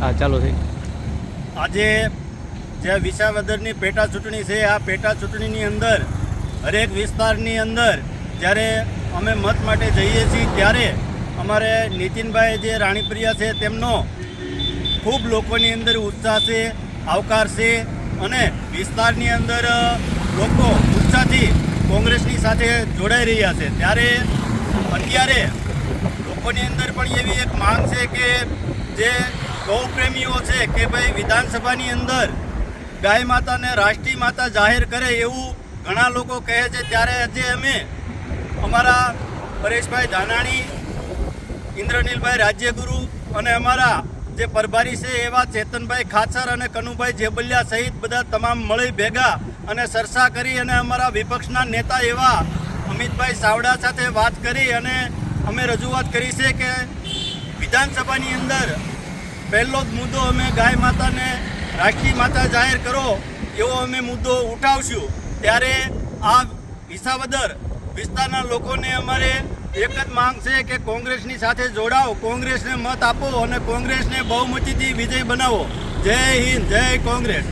હા, ચાલો થઈ. આજે જે વિસાવદરની પેટા ચૂંટણી છે, આ પેટા ચૂંટણીની અંદર, હરેક વિસ્તારની અંદર, જ્યારે અમે મત માટે જઈએ છીએ, ત્યારે અમારે નીતિનભાઈ જે રાણીપ્રિયા છે, તેમનો ખૂબ લોકોની અંદર ઉત્સાહ છે, આવકાર છે, અને વિસ્તારની અંદર લોકો ઉત્સાહથી કોંગ્રેસની સાથે જોડાઈ રહ્યા છે. ત્યારે અત્યારે લોકોની અંદર પણ એવી એક માંગ છે કે જે ગૌપ્રેમીઓ છે કે ભાઈ વિધાનસભાની અંદર ગાય માતાને રાષ્ટ્રીય માતા જાહેર કરે એવું ઘણા લોકો કહે છે. ત્યારે આજે અમે અમારા પરેશભાઈ ધાનાણી, ઇન્દ્રનીલભાઈ રાજ્યગુરુ અને અમારા જે પ્રભારી છે એવા ચેતનભાઈ ખાચર અને કનુભાઈ જેબલિયા સહિત બધા તમામ મળી ભેગા અને સરસા કરી અને અમારા વિપક્ષના નેતા એવા અમિતભાઈ સાવડા સાથે વાત કરી અને અમે રજૂઆત કરી છે કે વિધાનસભાની અંદર પહેલો જ મુદ્દો અમે ગાય માતાને રાષ્ટ્રીય માતા જાહેર કરો એવો અમે મુદ્દો ઉઠાવશું. ત્યારે આ વિસાવદર વિસ્તારના લોકોને અમારે એક જ માંગ છે કે કોંગ્રેસની સાથે જોડાઓ, કોંગ્રેસને મત આપો અને કોંગ્રેસને બહુમતીથી વિજય બનાવો. જય હિન્દ, જય કોંગ્રેસ.